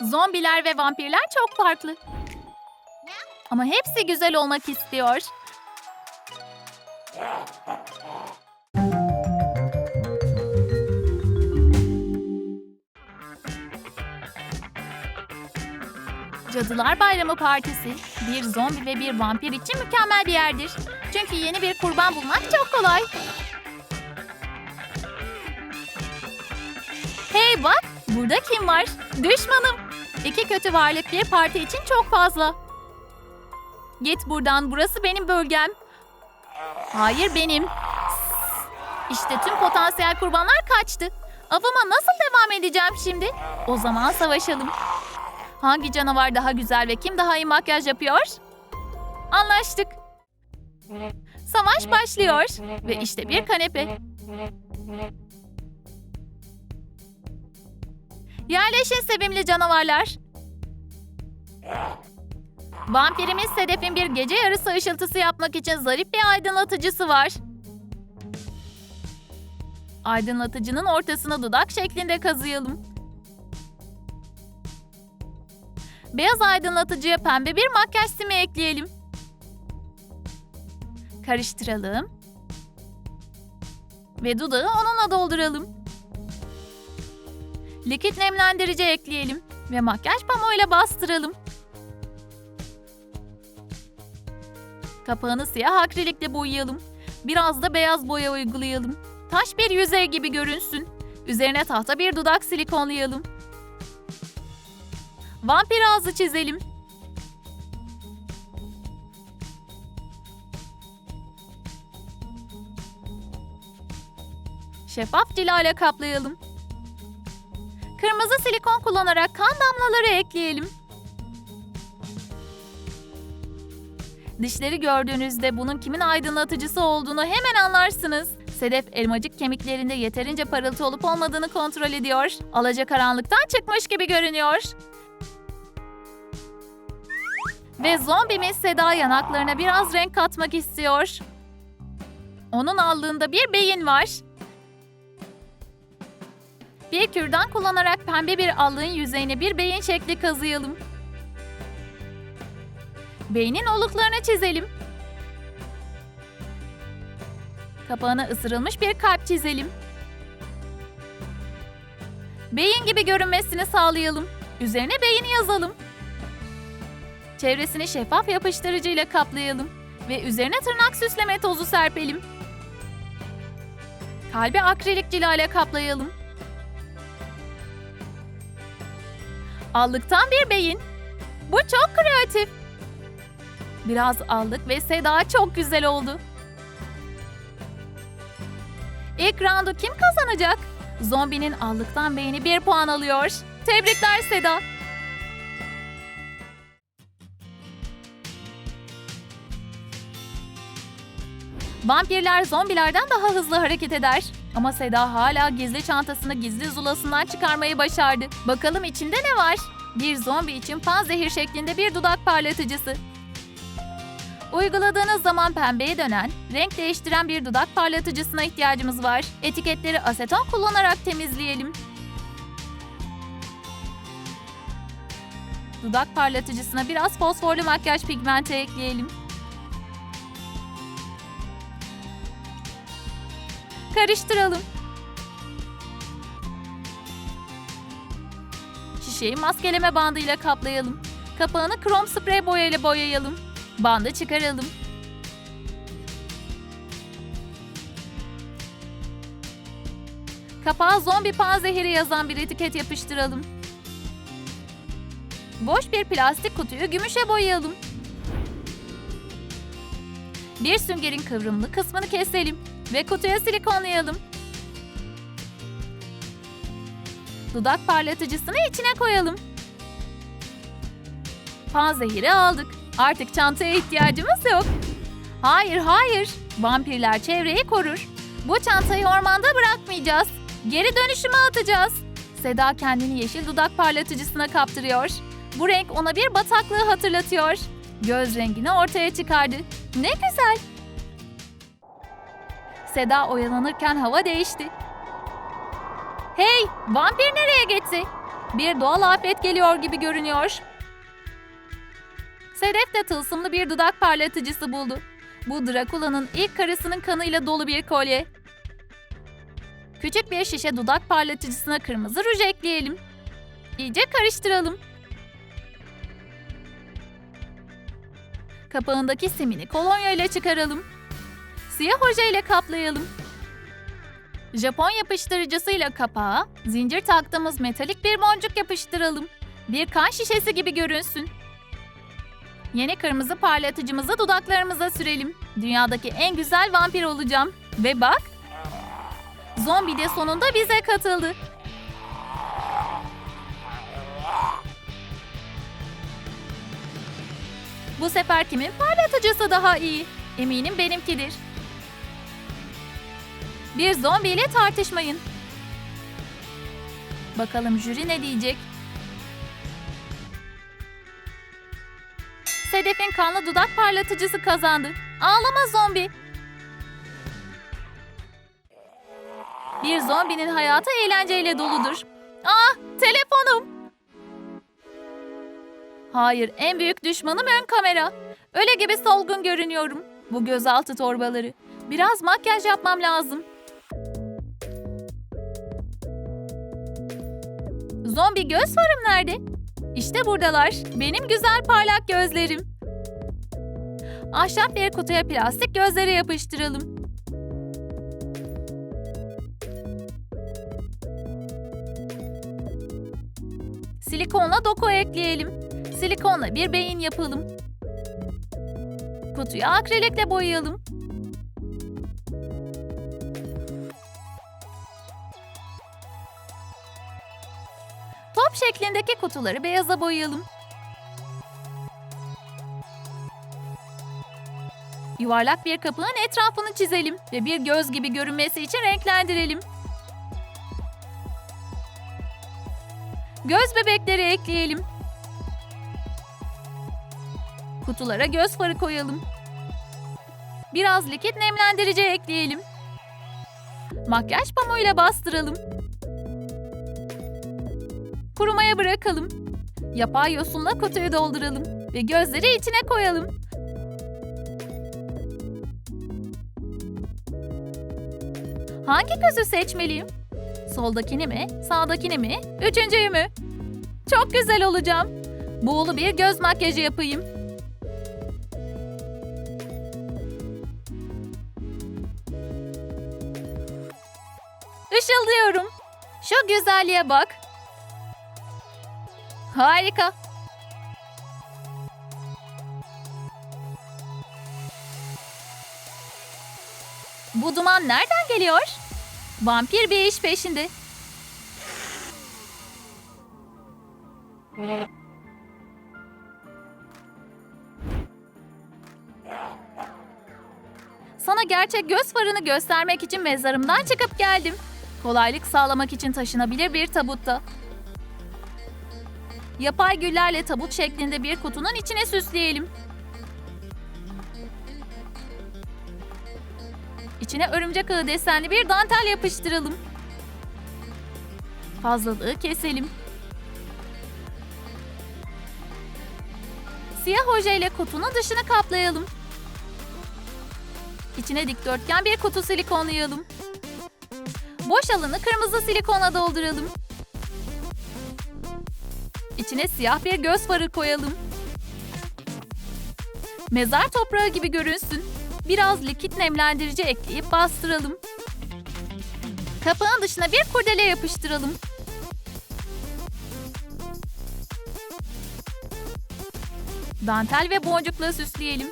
Zombiler ve vampirler çok farklı. Ama hepsi güzel olmak istiyor. Cadılar Bayramı Partisi bir zombi ve bir vampir için mükemmel bir yerdir. Çünkü yeni bir kurban bulmak çok kolay. Hey bak, burada kim var? Düşmanım. İki kötü varlık bir parti için çok fazla. Git buradan, burası benim bölgem. Hayır benim. İşte tüm potansiyel kurbanlar kaçtı. Avıma nasıl devam edeceğim şimdi? O zaman savaşalım. Hangi canavar daha güzel ve kim daha iyi makyaj yapıyor? Anlaştık. Savaş başlıyor ve işte bir kanepe. Yerleşin sevimli canavarlar. Vampirimiz Sedef'in bir gece yarısı ışıltısı yapmak için zarif bir aydınlatıcısı var. Aydınlatıcının ortasına dudak şeklinde kazıyalım. Beyaz aydınlatıcıya pembe bir makyaj simi ekleyelim. Karıştıralım. Ve dudağı onunla dolduralım. Likit nemlendirici ekleyelim ve makyaj pamuğuyla bastıralım. Kapağını siyah akrilikle boyayalım. Biraz da beyaz boya uygulayalım. Taş bir yüzey gibi görünsün. Üzerine tahta bir dudak silikonlayalım. Vampir ağzı çizelim. Şeffaf cilayla kaplayalım. Kırmızı silikon kullanarak kan damlaları ekleyelim. Dişleri gördüğünüzde bunun kimin aydınlatıcısı olduğunu hemen anlarsınız. Sedef elmacık kemiklerinde yeterince parıltı olup olmadığını kontrol ediyor. Alacakaranlıktan çıkmış gibi görünüyor. Ve zombimiz Seda yanaklarına biraz renk katmak istiyor. Onun aldığında bir beyin var. Bir kürdan kullanarak pembe bir allığın yüzeyine bir beyin şekli kazıyalım. Beynin oluklarını çizelim. Kapağına ısırılmış bir kalp çizelim. Beyin gibi görünmesini sağlayalım. Üzerine beyni yazalım. Çevresini şeffaf yapıştırıcıyla kaplayalım ve üzerine tırnak süsleme tozu serpelim. Kalbi akrilik cila ile kaplayalım. Allıktan bir beyin. Bu çok kreatif. Biraz aldık ve Seda çok güzel oldu. İlk roundu kim kazanacak? Zombinin allıktan beyni bir puan alıyor. Tebrikler Seda. Vampirler zombilerden daha hızlı hareket eder. Ama Seda hala gizli çantasını gizli zulasından çıkarmayı başardı. Bakalım içinde ne var? Bir zombi için pan zehir şeklinde bir dudak parlatıcısı. Uyguladığınız zaman pembeye dönen, renk değiştiren bir dudak parlatıcısına ihtiyacımız var. Etiketleri aseton kullanarak temizleyelim. Dudak parlatıcısına biraz fosforlu makyaj pigmenti ekleyelim. Karıştıralım. Şişeyi maskeleme bandıyla kaplayalım. Kapağını krom sprey boyayla boyayalım. Bandı çıkaralım. Kapağa zombi panzehiri yazan bir etiket yapıştıralım. Boş bir plastik kutuyu gümüşe boyayalım. Bir süngerin kıvrımlı kısmını keselim ve kutuya silikonlayalım. Dudak parlatıcısını içine koyalım. Panzehiri aldık. Artık çantaya ihtiyacımız yok. Hayır, hayır. Vampirler çevreyi korur. Bu çantayı ormanda bırakmayacağız. Geri dönüşüme atacağız. Seda kendini yeşil dudak parlatıcısına kaptırıyor. Bu renk ona bir bataklığı hatırlatıyor. Göz rengini ortaya çıkardı. Ne güzel. Seda oyalanırken hava değişti. Hey, vampir nereye gitti? Bir doğal afet geliyor gibi görünüyor. Sedef de tılsımlı bir dudak parlatıcısı buldu. Bu Drakula'nın ilk karısının kanıyla dolu bir kolye. Küçük bir şişe dudak parlatıcısına kırmızı ruj ekleyelim. İyice karıştıralım. Kapağındaki simini kolonya ile çıkaralım. Siyah hoca ile kaplayalım. Japon yapıştırıcısıyla kapağa zincir taktığımız metalik bir boncuk yapıştıralım. Bir kan şişesi gibi görünsün. Yeni kırmızı parlatıcımızı dudaklarımıza sürelim. Dünyadaki en güzel vampir olacağım. Ve bak, zombi de sonunda bize katıldı. Bu sefer kimin parlatıcısı daha iyi? Eminim benimkidir. Bir zombiyle tartışmayın. Bakalım jüri ne diyecek? Sedef'in kanlı dudak parlatıcısı kazandı. Ağlama zombi. Bir zombinin hayatı eğlenceyle doludur. Ah, telefonum. Hayır, en büyük düşmanım ön kamera. Öyle gibi solgun görünüyorum. Bu gözaltı torbaları. Biraz makyaj yapmam lazım. Zombi göz farım nerede? İşte buradalar. Benim güzel parlak gözlerim. Ahşap bir kutuya plastik gözleri yapıştıralım. Silikonla doku ekleyelim. Silikonla bir beyin yapalım. Kutuyu akrilikle boyayalım. Şeklindeki kutuları beyaza boyayalım. Yuvarlak bir kapağın etrafını çizelim ve bir göz gibi görünmesi için renklendirelim. Göz bebekleri ekleyelim. Kutulara göz farı koyalım. Biraz likit nemlendirici ekleyelim. Makyaj pamuğuyla bastıralım. Kurumaya bırakalım. Yapay yosunla kutuyu dolduralım ve gözleri içine koyalım. Hangi gözü seçmeliyim? Soldakini mi, sağdakini mi, üçüncüyü mü? Çok güzel olacağım. Buğulu bir göz makyajı yapayım. Işıldıyorum. Şu güzelliğe bak. Harika. Bu duman nereden geliyor? Vampir bir iş peşinde. Sana gerçek göz farını göstermek için mezarımdan çıkıp geldim. Kolaylık sağlamak için taşınabilir bir tabutta. Yapay güllerle tabut şeklinde bir kutunun içine süsleyelim. İçine örümcek ağı desenli bir dantel yapıştıralım. Fazlalığı keselim. Siyah oje ile kutunun dışını kaplayalım. İçine dikdörtgen bir kutu silikonlayalım. Boş alanı kırmızı silikonla dolduralım. İçine siyah bir göz farı koyalım. Mezar toprağı gibi görünsün. Biraz likit nemlendirici ekleyip bastıralım. Kapağın dışına bir kurdele yapıştıralım. Dantel ve boncukla süsleyelim.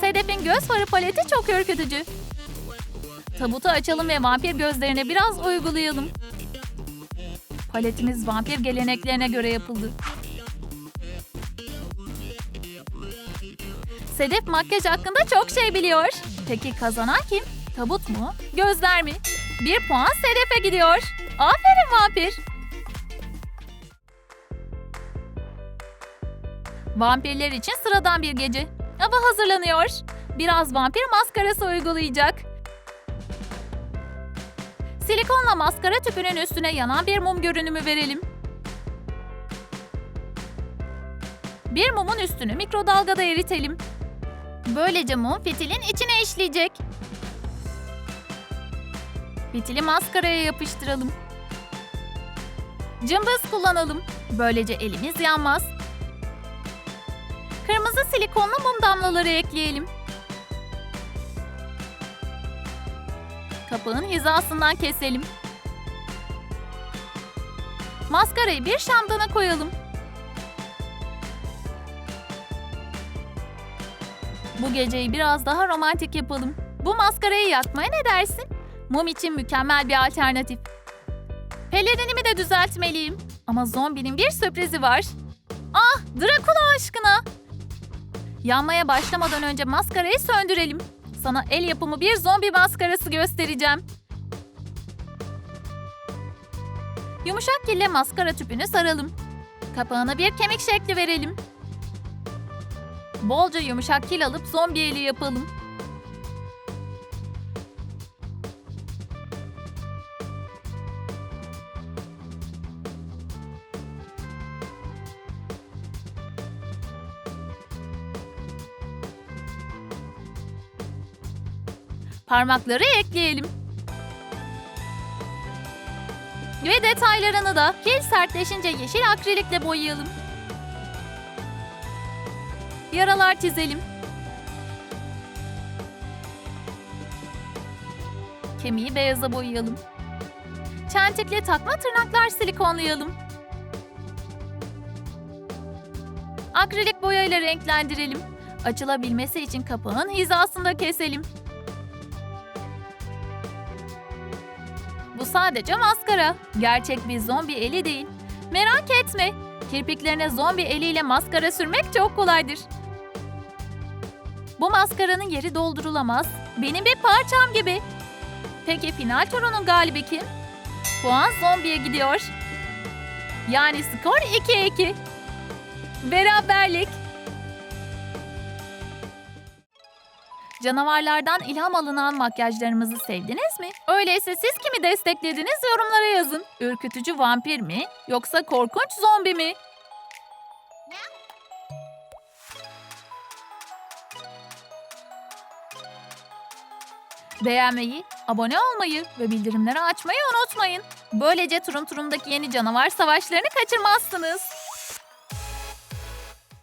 Sedef'in göz farı paleti çok ürkütücü. Tabutu açalım ve vampir gözlerine biraz uygulayalım. Paletimiz vampir geleneklerine göre yapıldı. Sedef makyaj hakkında çok şey biliyor. Peki kazanan kim? Tabut mu? Gözler mi? Bir puan Sedef'e gidiyor. Aferin vampir. Vampirler için sıradan bir gece. Hava hazırlanıyor. Biraz vampir maskarası uygulayacak. Silikonla maskara tüpünün üstüne yanan bir mum görünümü verelim. Bir mumun üstünü mikrodalgada eritelim. Böylece mum fitilin içine işleyecek. Fitili maskaraya yapıştıralım. Cımbız kullanalım. Böylece elimiz yanmaz. Kırmızı silikonlu mum damlaları ekleyelim. Kapağın hizasından keselim. Maskarayı bir şamdana koyalım. Bu geceyi biraz daha romantik yapalım. Bu maskarayı yakmaya ne dersin? Mum için mükemmel bir alternatif. Pelerinimi de düzeltmeliyim. Ama zombinin bir sürprizi var. Ah, Drakula aşkına. Yanmaya başlamadan önce maskarayı söndürelim. Sana el yapımı bir zombi maskarası göstereceğim. Yumuşak kille maskara tüpünü saralım. Kapağına bir kemik şekli verelim. Bolca yumuşak kil alıp zombi eli yapalım. Parmakları ekleyelim. Ve detaylarını da kil sertleşince yeşil akrilikle boyayalım. Yaralar çizelim. Kemiği beyaza boyayalım. Çentikle takma tırnaklar silikonlayalım. Akrilik boyayla renklendirelim. Açılabilmesi için kapağın hizasında keselim. Sadece maskara. Gerçek bir zombi eli değil. Merak etme. Kirpiklerine zombi eliyle maskara sürmek çok kolaydır. Bu maskaranın yeri doldurulamaz. Benim bir parçam gibi. Peki final turunun galibi kim? Puan zombiye gidiyor. Yani skor 2-2. Beraberlik. Canavarlardan ilham alınan makyajlarımızı sevdiniz mi? Öyleyse siz kimi desteklediniz yorumlara yazın. Ürkütücü vampir mi yoksa korkunç zombi mi? Beğenmeyi, abone olmayı ve bildirimleri açmayı unutmayın. Böylece Turum Turum'daki yeni canavar savaşlarını kaçırmazsınız.